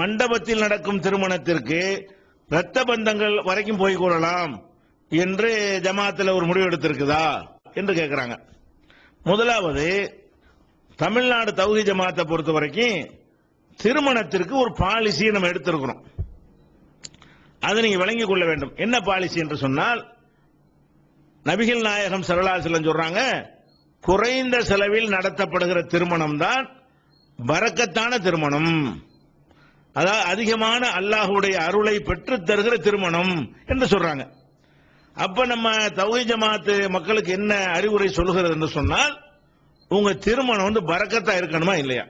மண்டபத்தில் நடக்கும் திருமணத்திற்கு ரத்த பந்தங்கள் வரைக்கும் போய் கொள்ளலாம் என்று ஜமாத்தில் ஒரு முடிவு எடுத்திருக்குதா என்று கேட்கிறாங்க முதலாவது தமிழ்நாடு தௌஹி ஜமாத்தை பொறுத்த வரைக்கும் திருமணத்திற்கு ஒரு பாலிசியை நம்ம எடுத்திருக்கிறோம். அதை நீங்க விளங்கிக் கொள்ள வேண்டும். என்ன பாலிசி என்று சொன்னால் நபிகள் நாயகம் சரலாசலம் சொல்றாங்க குறைந்த செலவில் நடத்தப்படுகிற திருமணம் தான் வரக்கத்தான திருமணம். அதாவது அதிகமான அல்லாஹுடைய அருளை பெற்று தருகிற திருமணம் என்று சொல்றாங்க. அப்ப நம்ம தௌஹி ஜமாத்து மக்களுக்கு என்ன அறிவுரை சொல்கிறது என்று சொன்னால் உங்க திருமணம் வந்து பறக்கத்தா இருக்கணுமா இல்லையா?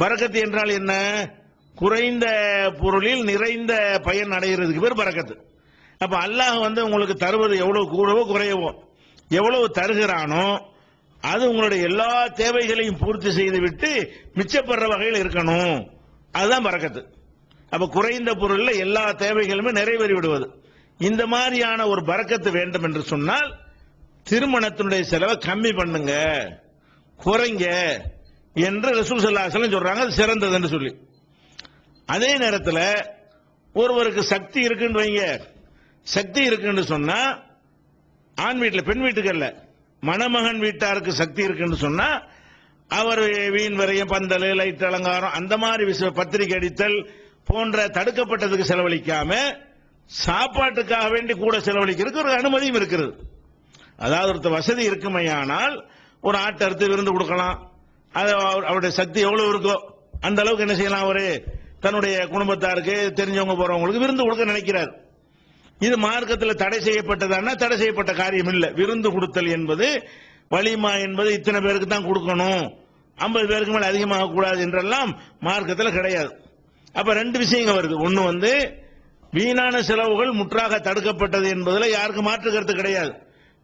பறக்கத்து என்றால் என்ன? குறைந்த பொருளில் நிறைந்த பயன் அடைகிறதுக்கு பேர் பறக்கத்து. அப்ப அல்லாஹ் வந்து உங்களுக்கு தருவது எவ்வளவு கூடவோ குறையவோ எவ்வளவு தருகிறானோ அது உங்களுடைய எல்லா தேவைகளையும் பூர்த்தி செய்து விட்டு மிச்சப்படுற வகையில் இருக்கணும். அதுதான் பறக்கத்து. அப்ப குறைந்த பொருள்ல எல்லா தேவைகளுமே நிறைவேறி விடுவது. இந்த மாதிரியான ஒரு பறக்கத்து வேண்டும் என்று சொன்னால் திருமணத்தினுடைய செலவை கம்மி பண்ணுங்க குறைங்க என்று ரசூல் சல்லாஹலம் சொல்றாங்க. அது சிறந்தது என்று சொல்லி. அதே நேரத்தில் ஒருவருக்கு சக்தி இருக்குன்னு வைங்க. சக்தி இருக்குன்னு சொன்னா ஆண் வீட்டில் பெண் வீட்டுக்கு அல்ல. மணமகன் வீட்டாருக்கு சக்தி இருக்குன்னு சொன்னா அவர் வீண் வரையும் பந்தல் லைட் அலங்காரம் அந்த மாதிரி விஷய பத்திரிகை அடித்தல் போன்ற தடுக்கப்பட்டதுக்கு செலவழிக்காம சாப்பாட்டுக்காக வேண்டி கூட செலவழிக்கிறதுக்கு ஒரு அனுமதியும் இருக்கிறது அதாவது ஒருத்தர் வசதி இருக்குமையானால் ஒரு ஆட்டை அறுத்து விருந்து கொடுக்கலாம். அது அவர்- அவருடைய சக்தி எவ்வளவு இருக்கோ அந்த அளவுக்கு என்ன செய்யலாம் அவரு? தன்னுடைய குடும்பத்தாருக்கு தெரிஞ்சவங்க போறவங்களுக்கு விருந்து கொடுக்க நினைக்கிறார். இது மார்க்கத்தில் தடை செய்யப்பட்டதானா தடை செய்யப்பட்ட காரியம் இல்லை. விருந்து கொடுத்தல் என்பது வலிமா என்பது இத்தனை பேருக்கு தான் கொடுக்கணும். ஐம்பது பேருக்கு மேல அதிகமாக கூடாது என்றெல்லாம் மார்க்கத்தில் கிடையாது. அப்ப ரெண்டு விஷயங்கள் வருது. ஒன்று வந்து வீணான செலவுகள் முற்றாக தடுக்கப்பட்டது என்பதில் யாருக்கு மாற்று கருத்து கிடையாது.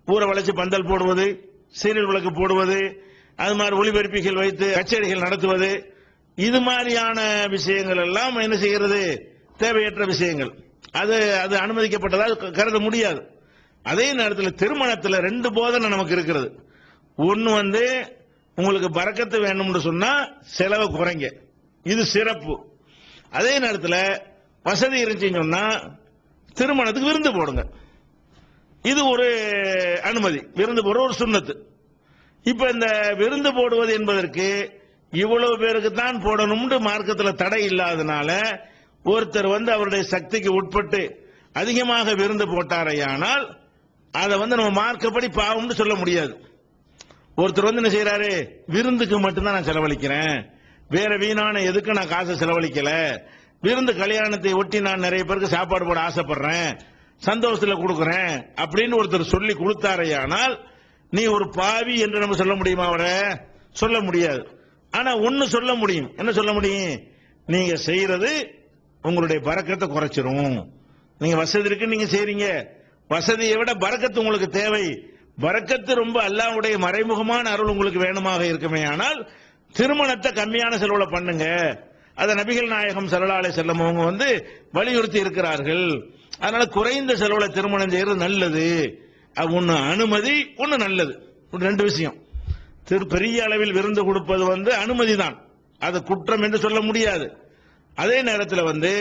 பூரை வளைச்சு பந்தல் போடுவது சீரியல் விளக்கு போடுவது அது மாதிரி ஒளிபரப்பிகள் வைத்து கச்சேரிகள் நடத்துவது இது மாதிரியான விஷயங்கள் எல்லாம் என்ன செய்கிறது? தேவையற்ற விஷயங்கள். அது அது அனுமதிக்கப்பட்டதாக க- கருத முடியாது. அதே நேரத்தில் திருமணத்தில் ரெண்டு போதனை நமக்கு இருக்கிறது. ஒன்னு வந்து உங்களுக்கு பறக்கத்து வேணும்னு சொன்னா செலவை குறைங்க. இது சிறப்பு. அதே நேரத்தில் வசதி இருந்துச்சுன்னு சொன்னா திருமணத்துக்கு விருந்து போடுங்க. இது ஒரு அனுமதி. விருந்து போடுற ஒரு சுண்ணத்து. இப்ப இந்த விருந்து போடுவது என்பதற்கு இவ்வளவு பேருக்கு தான் போடணும்னு மார்க்கத்தில் தடை இல்லாதனால ஒருத்தர் வந்து அவருடைய சக்திக்கு உட்பட்டு அதிகமாக விருந்து போட்டாரையானால் அதை வந்து நம்ம மார்க்கப்படி பாவம்னு சொல்ல முடியாது. ஒருத்தர் வந்து என்ன செய்யறாரு விருந்துக்கு மட்டும்தான் நான் செலவழிக்கிறேன். வேற வீணான எதுக்கு நான் காசை செலவழிக்கல? விருந்து கல்யாணத்தை ஒட்டி நான் நிறைய பேருக்கு சாப்பாடு போட ஆசைப்படுறேன். சந்தோஷத்துல கொடுக்குறேன் அப்படின்னு ஒருத்தர் சொல்லி கொடுத்தாரையானால் நீ ஒரு பாவி என்று நம்ம சொல்ல முடியுமா அவரை? சொல்ல முடியாது. ஆனா ஒன்னு சொல்ல முடியும். என்ன சொல்ல முடியும்? நீங்க செய்யறது உங்களுடைய பறக்கத்தை குறைச்சிரும். நீங்க வசதி இருக்கு நீங்க செய்றீங்க. வசதியை விட பறக்கத்து உங்களுக்கு தேவை. வரக்கத்து ரொம்ப அல்லாவுடைய மறைமுகமான அருள் உங்களுக்கு வேணுமாக இருக்குமே ஆனால் திருமணத்தை கம்மியான செலவுல பண்ணுங்க. அதை நபிகள் நாயகம் சரளாலை செல்லும் அவங்க வந்து வலியுறுத்தி இருக்கிறார்கள். அதனால குறைந்த செலவுல திருமணம் செய்யறது நல்லது. அது அனுமதி ஒன்னு நல்லது. ரெண்டு விஷயம். திரு பெரிய அளவில் விருந்து கொடுப்பது வந்து அனுமதி தான். அது குற்றம் என்று சொல்ல முடியாது. அதே நேரத்தில் வந்து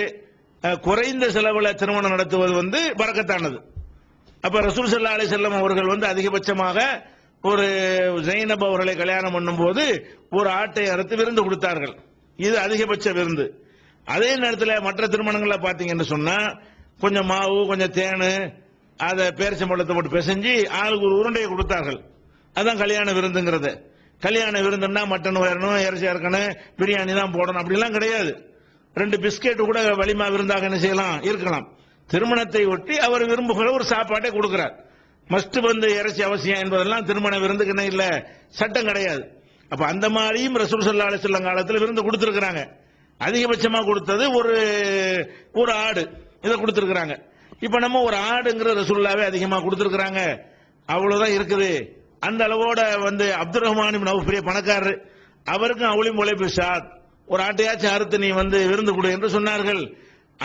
குறைந்த செலவுல திருமணம் நடத்துவது வந்து வரக்கத்தானது. அப்ப ரசூல் சல்லா அலி செல்லம் அவர்கள் வந்து அதிகபட்சமாக ஒரு ஜெயினப் அவர்களை கல்யாணம் பண்ணும்போது ஒரு ஆட்டை அறுத்து விருந்து கொடுத்தார்கள். இது அதிகபட்ச விருந்து. அதே நேரத்தில் மற்ற திருமணங்களை பார்த்தீங்கன்னு சொன்னா கொஞ்சம் மாவு கொஞ்சம் தேனு அதை பேரிச்சம்பழத்தை போட்டு பிசைஞ்சு ஆளுக்கு ஒரு உருண்டையை கொடுத்தார்கள். அதான் கல்யாண விருந்துங்கிறது. கல்யாண விருந்துன்னா மட்டன் வேறணும் இறைச்சி இறக்கணும் பிரியாணி தான் போடணும் அப்படிலாம் கிடையாது. ரெண்டு பிஸ்கெட் கூட வலிமா விருந்தாக என்ன செய்யலாம்? இருக்கலாம். திருமணத்தை ஒட்டி அவர் விரும்புகிற ஒரு சாப்பாட்டை கொடுக்கிறார். மஸ்ட் வந்து இறைச்சி அவசியம் என்பதெல்லாம் திருமண விருந்துக்கு என்ன இல்ல சட்டம் கிடையாது. அப்ப அந்த மாதிரியும் ரசூல் சல்லா அலிஸ்லாம் காலத்தில் விருந்து கொடுத்துருக்குறாங்க. அதிகபட்சமா கொடுத்தது ஒரு ஒரு ஆடு இதை கொடுத்துருக்குறாங்க. இப்ப நம்ம ஒரு ஆடுங்கிற ரசூல்லாவே அதிகமா கொடுத்துருக்குறாங்க. அவ்வளவுதான் இருக்குது. அந்த அளவோட வந்து அப்துல் ரஹ்மான் இப்னு பணக்காரர். அவருக்கும் அவளியும் உழைப்பு சாத் ஒரு ஆட்டையாச்சும் அறுத்து நீ வந்து விருந்து கொடு என்று சொன்னார்கள்.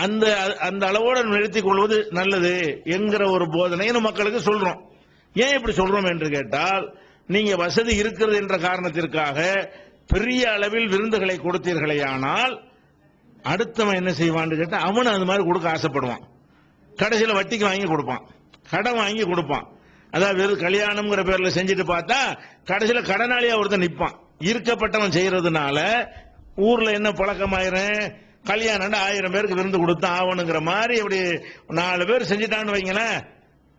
அந்த அந்த அளவோடு நிறுத்திக் கொள்வது நல்லது என்கிற ஒரு போதனையை நம்ம மக்களுக்கு சொல்றோம். ஏன் இப்படி சொல்றோம் என்று கேட்டால் நீங்க வசதி இருக்கிறது என்ற காரணத்திற்காக பெரிய அளவில் விருந்துகளை கொடுத்தீர்களேயானால் அடுத்தவன் என்ன செய்வான்னு கேட்டா அவனும் அது மாதிரி கொடுக்க ஆசைப்படுவான். கடைசியில் வட்டிக்கு வாங்கி கொடுப்பான். கடன் வாங்கி கொடுப்பான். அதாவது வெறும் கல்யாணம்ங்கிற பேர்ல செஞ்சுட்டு பார்த்தா கடைசியில் கடனாளியா ஒருத்தன் நிற்பான் இருக்கப்பட்டவன் செய்யறதுனால ஊர்ல என்ன பழக்கமாயிரும்? கல்யாணம் ஆயிரம் பேருக்கு விருந்து கொடுத்தான் ஆகணுங்கிற மாதிரி இப்படி நாலு பேர் செஞ்சுட்டான்னு வைங்களேன்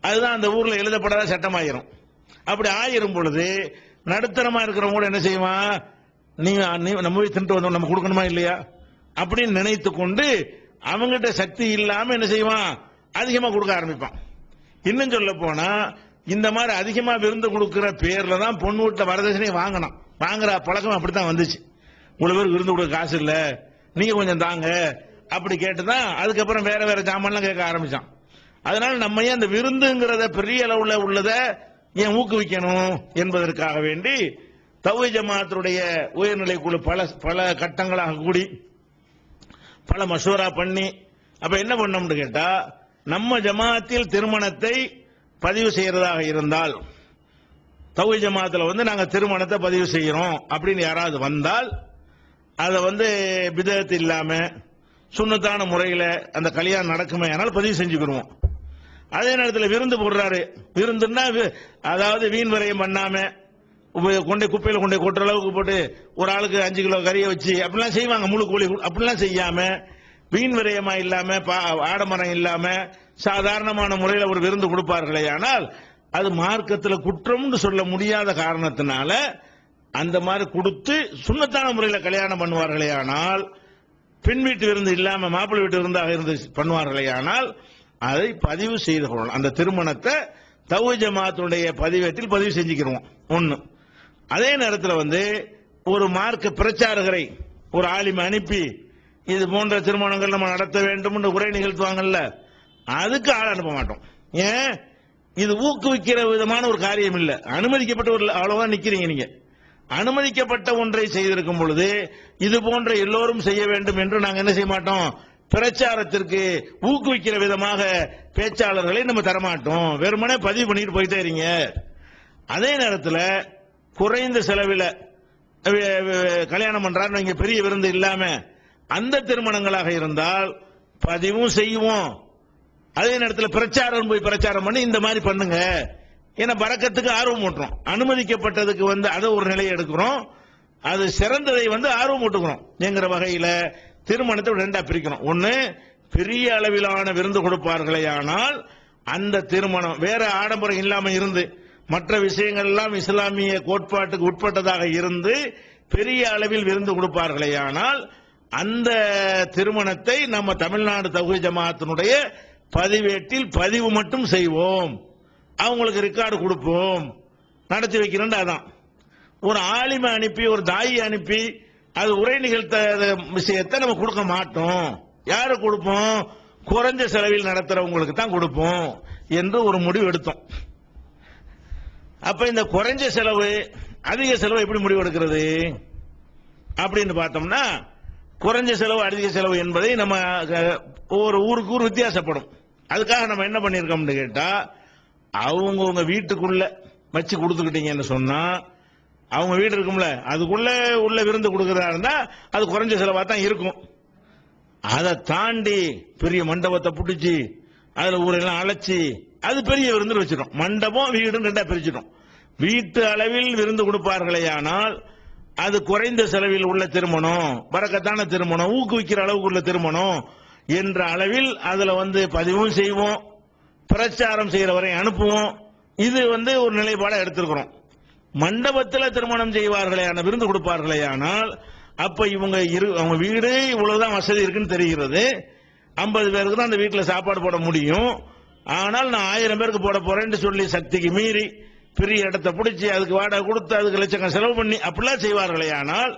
அதுதான் அந்த ஊர்ல எழுதப்படாத சட்டமாயிரும். அப்படி ஆயிரும் பொழுது நடுத்தரமா இருக்கிறவங்க கூட என்ன செய்வான் நீங்க நம்ம போய் தின்ட்டு வந்தோம் நம்ம கொடுக்கணுமா இல்லையா? அப்படின்னு நினைத்து கொண்டு அவங்ககிட்ட சக்தி இல்லாம என்ன செய்வான் அதிகமா கொடுக்க ஆரம்பிப்பான். இன்னும் சொல்ல போனா இந்த மாதிரி அதிகமா விருந்து கொடுக்கிற பேர்ல தான் பொண்ணு வீட்டுல வரதட்சணையை வாங்கணும் வாங்குற பழக்கம் அப்படித்தான் வந்துச்சு. இவ்வளவு பேருக்கு விருந்து கொடுக்க காசு இல்லை. நீங்க கொஞ்சம் தாங்க. அப்படி கேட்டுதான் அதுக்கப்புறம் வேற வேற ஜாமான்லாம் கேட்க ஆரம்பிச்சான். அதனால நம்ம ஏன் அந்த விருந்துங்கிறத பெரிய அளவுல உள்ளத ஏன் ஊக்குவிக்கணும் என்பதற்காக வேண்டி தௌஹீத் ஜமாத்துடைய உயர்நிலை குழு பல பல கட்டங்களாக கூடி பல மசூரா பண்ணி அப்ப என்ன பண்ணோம்னு கேட்டா நம்ம ஜமாத்தில் திருமணத்தை பதிவு செய்யறதாக இருந்தால் தௌஹீத் ஜமாத்துல வந்து நாங்க திருமணத்தை பதிவு செய்யறோம் அப்படின்னு யாராவது வந்தால் அதை வந்து விதத்து இல்லாம சுண்ணத்தான முறையில அந்த கல்யாணம் நடக்குமே அதனால பதிவு செஞ்சுக்கிடுவோம் அதே நேரத்தில் விருந்து போடுறாரு. விருந்துன்னா அதாவது வீண் வரையும் பண்ணாம கொண்டே குப்பையில கொண்டே கொட்டுற அளவுக்கு போட்டு ஒரு ஆளுக்கு அஞ்சு கிலோ கறியை வச்சு அப்படிலாம் செய்வாங்க முழு கோழி அப்படிலாம் செய்யாம வீண் விரயமா இல்லாம பா- ஆடம்பரம் இல்லாம சாதாரணமான முறையில் ஒரு விருந்து கொடுப்பார்களே ஆனால் அது மார்க்கத்தில் குற்றம்னு சொல்ல முடியாத காரணத்தினால அந்த மாதிரி கொடுத்து சுண்ணத்தான முறையில் கல்யாணம் பண்ணுவார்களே ஆனால் பெண் வீட்டு விருந்து இல்லாம மாப்பிள்ளை வீட்டு விருந்தாக இருந்து பண்ணுவார்களே ஆனால் அதை பதிவு செய்து கொள்ளணும். அந்த திருமணத்தை தவு ஜமாத்துடைய பதிவேட்டில் பதிவு செஞ்சுக்கிறோம் ஒன்று அதே நேரத்தில் வந்து ஒரு மார்க்க பிரச்சாரகரை ஒரு ஆலிமை அனுப்பி இது போன்ற திருமணங்கள் நம்ம நடத்த வேண்டும் உரை நிகழ்த்துவாங்கல்ல அதுக்கு ஆள் அனுப்ப மாட்டோம். ஏன்? இது ஊக்குவிக்கிற விதமான ஒரு காரியம் இல்லை. அனுமதிக்கப்பட்ட ஒரு அவ்வளவுதான் நிக்கிறீங்க நீங்க. அனுமதிக்கப்பட்ட ஒன்றை செய்திருக்கும் பொழுது இது போன்ற எல்லோரும் செய்ய வேண்டும் என்று நாங்கள் என்ன செய்ய மாட்டோம்? பிரச்சாரத்திற்கு ஊக்குவிக்கிற விதமாக பேச்சாளர்களை நம்ம தரமாட்டோம். வெறுமனே பதிவு பண்ணிட்டு போயிட்டே இருங்க. அதே நேரத்தில் குறைந்த செலவில் கல்யாணம் பண்றாரு இங்க பெரிய விருந்து இல்லாம அந்த திருமணங்களாக இருந்தால் பதிவும் செய்வோம். அதே நேரத்தில் பிரச்சாரம் போய் பிரச்சாரம் பண்ணி இந்த மாதிரி பண்ணுங்க. ஏன்னா பறக்கத்துக்கு ஆர்வம் ஊட்டுறோம். அனுமதிக்கப்பட்டதுக்கு வந்து அதை ஒரு நிலையை எடுக்கிறோம். அது சிறந்ததை வந்து ஆர்வம் ஊட்டுக்கிறோம் என்கிற வகையில் திருமணத்தை ரெண்டா பிரிக்கிறோம் ஒன்று பெரிய அளவிலான விருந்து கொடுப்பார்களே ஆனால் அந்த திருமணம் வேற ஆடம்பரம் இல்லாமல் இருந்து மற்ற விஷயங்கள் எல்லாம் இஸ்லாமிய கோட்பாட்டுக்கு உட்பட்டதாக இருந்து பெரிய அளவில் விருந்து கொடுப்பார்களே ஆனால் அந்த திருமணத்தை நம்ம தமிழ்நாடு தகுதி ஜமாத்தினுடைய பதிவேட்டில் பதிவு மட்டும் செய்வோம். அவங்களுக்கு ரெக்கார்டு கொடுப்போம். நடத்தி வைக்கிறோம் அதான். ஒரு ஆலிமை அனுப்பி ஒரு தாயி அனுப்பி அது உரை நிகழ்த்த விஷயத்தை நம்ம கொடுக்க மாட்டோம். யாரு கொடுப்போம்? குறைஞ்ச செலவில் நடத்துறவங்களுக்கு தான் கொடுப்போம் என்று ஒரு முடிவு எடுத்தோம். அப்ப இந்த குறைஞ்ச செலவு அதிக செலவு எப்படி முடிவு எடுக்கிறது? அப்படின்னு பார்த்தோம்னா குறைஞ்ச செலவு அதிக செலவு என்பதை நம்ம ஒவ்வொரு ஊருக்கு ஊர் வித்தியாசப்படும். அதுக்காக நம்ம என்ன பண்ணியிருக்கோம்னு கேட்டால் அவங்கவுங்க வீட்டுக்குள்ள வச்சு கொடுத்துக்கிட்டீங்கன்னு சொன்னா அவங்க வீடு இருக்கும்ல அதுக்குள்ள உள்ள விருந்து கொடுக்கறதா இருந்தா அது குறைஞ்ச செலவா தான் இருக்கும். அதை தாண்டி பெரிய மண்டபத்தை பிடிச்சி அதுல ஊரெல்லாம் அழைச்சி அது பெரிய விருந்து வச்சிடும் மண்டபம் வீடுன்னு ரெண்டா பிரிச்சிடும் வீட்டு அளவில் விருந்து கொடுப்பார்களே ஆனால் அது குறைந்த செலவில் உள்ள திருமணம் வரக்கத்தான திருமணம் ஊக்குவிக்கிற அளவுக்கு உள்ள திருமணம் என்ற அளவில் அதுல வந்து பதிவும் செய்வோம். பிரச்சாரம் செய்கிறவரை வரை அனுப்புவோம். இது வந்து ஒரு நிலைப்பாடை எடுத்திருக்கிறோம். மண்டபத்தில் திருமணம் செய்வார்களே விருந்து கொடுப்பார்களே ஆனால் அப்ப இவங்க இரு அவங்க வீடு இவ்வளவுதான் வசதி இருக்குன்னு தெரிகிறது. ஐம்பது பேருக்கு தான் அந்த வீட்டில் சாப்பாடு போட முடியும். ஆனால் நான் ஆயிரம் பேருக்கு போட போறேன்னு சொல்லி சக்திக்கு மீறி பெரிய இடத்தை பிடிச்சி அதுக்கு வாடகை கொடுத்து அதுக்கு லட்சம் செலவு பண்ணி அப்படிலாம் செய்வார்களே ஆனால்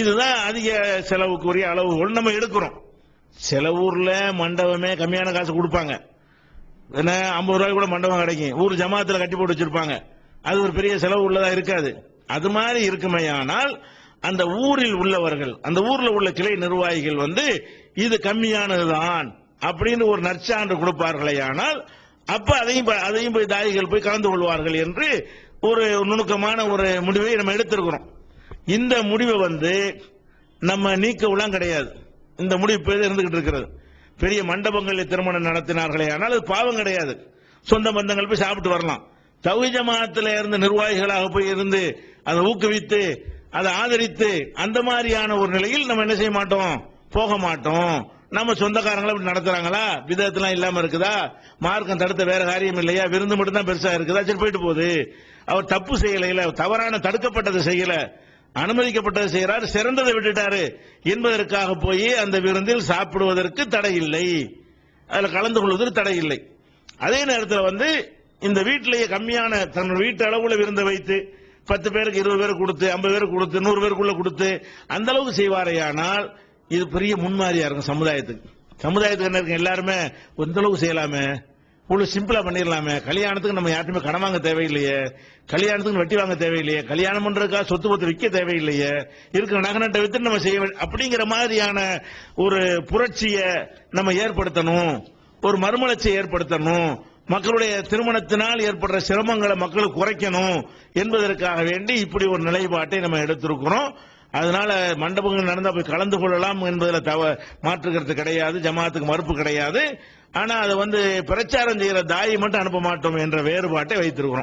இதுதான் அதிக செலவுக்குரிய அளவுகள் நம்ம எடுக்கிறோம். சில ஊர்ல மண்டபமே கம்மியான காசு கொடுப்பாங்க. என்ன ஐம்பது ரூபாய் கூட மண்டபம் கிடைக்கும். ஊர் ஜமாத்துல கட்டி போட்டு வச்சிருப்பாங்க. அது ஒரு பெரிய செலவு உள்ளதா இருக்காது. அது மாதிரி இருக்குமேயானால் அந்த ஊரில் உள்ளவர்கள் அந்த ஊர்ல உள்ள கிளை நிர்வாகிகள் வந்து இது கம்மியானதுதான் அப்படின்னு ஒரு நற்சான்று கொடுப்பார்களே ஆனால் அப்ப அதையும் அதையும் போய் தாயிகள் போய் கலந்து கொள்வார்கள் என்று ஒரு நுணுக்கமான ஒரு முடிவை நம்ம எடுத்திருக்கிறோம். இந்த முடிவை வந்து நம்ம நீக்கவுலாம் கிடையாது. இந்த முடிவு இருந்துகிட்டு இருக்கிறது. பெரிய மண்டபங்களில் திருமணம் நடத்தினார்களே. ஆனால் அது பாவம் கிடையாது. சொந்த பந்தங்கள் போய் சாப்பிட்டு வரலாம். தௌஹி ஜமாத்துல இருந்து நிர்வாகிகளாக போய் இருந்து அதை ஊக்குவித்து அதை ஆதரித்து அந்த மாதிரியான ஒரு நிலையில் நம்ம என்ன செய்ய மாட்டோம்? போக மாட்டோம். நம்ம சொந்தக்காரங்களை இப்படி நடத்துறாங்களா? விதத்தெல்லாம் இல்லாம இருக்குதா? மார்க்கம் தடுத்த வேற காரியம் இல்லையா? விருந்து மட்டும் தான் பெருசா இருக்குதா? சரி போயிட்டு போகுது. அவர் தப்பு செய்யல இல்ல தவறான தடுக்கப்பட்டதை செய்யல. அனுமதிக்கப்பட்டதை செய்கிறார் சிறந்ததை விட்டுட்டாரு என்பதற்காக போய் அந்த விருந்தில் சாப்பிடுவதற்கு தடை இல்லை அதில் கலந்து கொள்வதற்கு தடை இல்லை அதே நேரத்தில் வந்து இந்த வீட்டிலேயே கம்மியான தன்னோட வீட்டு அளவுல விருந்த வைத்து பத்து பேருக்கு இருபது பேருக்கு கொடுத்து ஐம்பது பேருக்கு கொடுத்து நூறு பேருக்குள்ள கொடுத்து அந்த அளவுக்கு செய்வாரேயானால் இது பெரிய முன்மாதிரியா இருக்கும் சமுதாயத்துக்கு. சமுதாயத்துக்கு என்ன இருக்கு எல்லாருமே எந்த அளவுக்கு செய்யலாமே. இவ்வளவு சிம்பிளா பண்ணிடலாமே கல்யாணத்துக்கு நம்ம யார்ட்டுமே கடன் வாங்க தேவையில்லையே. கல்யாணத்துக்கு வட்டி வாங்க தேவையில்லையே. கல்யாணம் பண்றதுக்காக சொத்து பத்து விற்க தேவையில்லையே. இருக்கிற நகனட்டை வித்து நம்ம செய்ய அப்படிங்கிற மாதிரியான ஒரு புரட்சியை நம்ம ஏற்படுத்தணும். ஒரு மறுமலர்ச்சியை ஏற்படுத்தணும். மக்களுடைய திருமணத்தினால் ஏற்படுற சிரமங்களை மக்களுக்கு குறைக்கணும் என்பதற்காக வேண்டி இப்படி ஒரு நிலைப்பாட்டை நம்ம எடுத்திருக்கிறோம். அதனால மண்டபங்கள் நடந்தா போய் கலந்து கொள்ளலாம் என்பதில் தவ மாற்றுக்கிறது கிடையாது ஜமாத்துக்கு மறுப்பு கிடையாது. ஆனா அதை வந்து பிரச்சாரம் செய்யற தாயை மட்டும் அனுப்ப மாட்டோம் என்ற வேறுபாட்டை வைத்திருக்கிறோம்.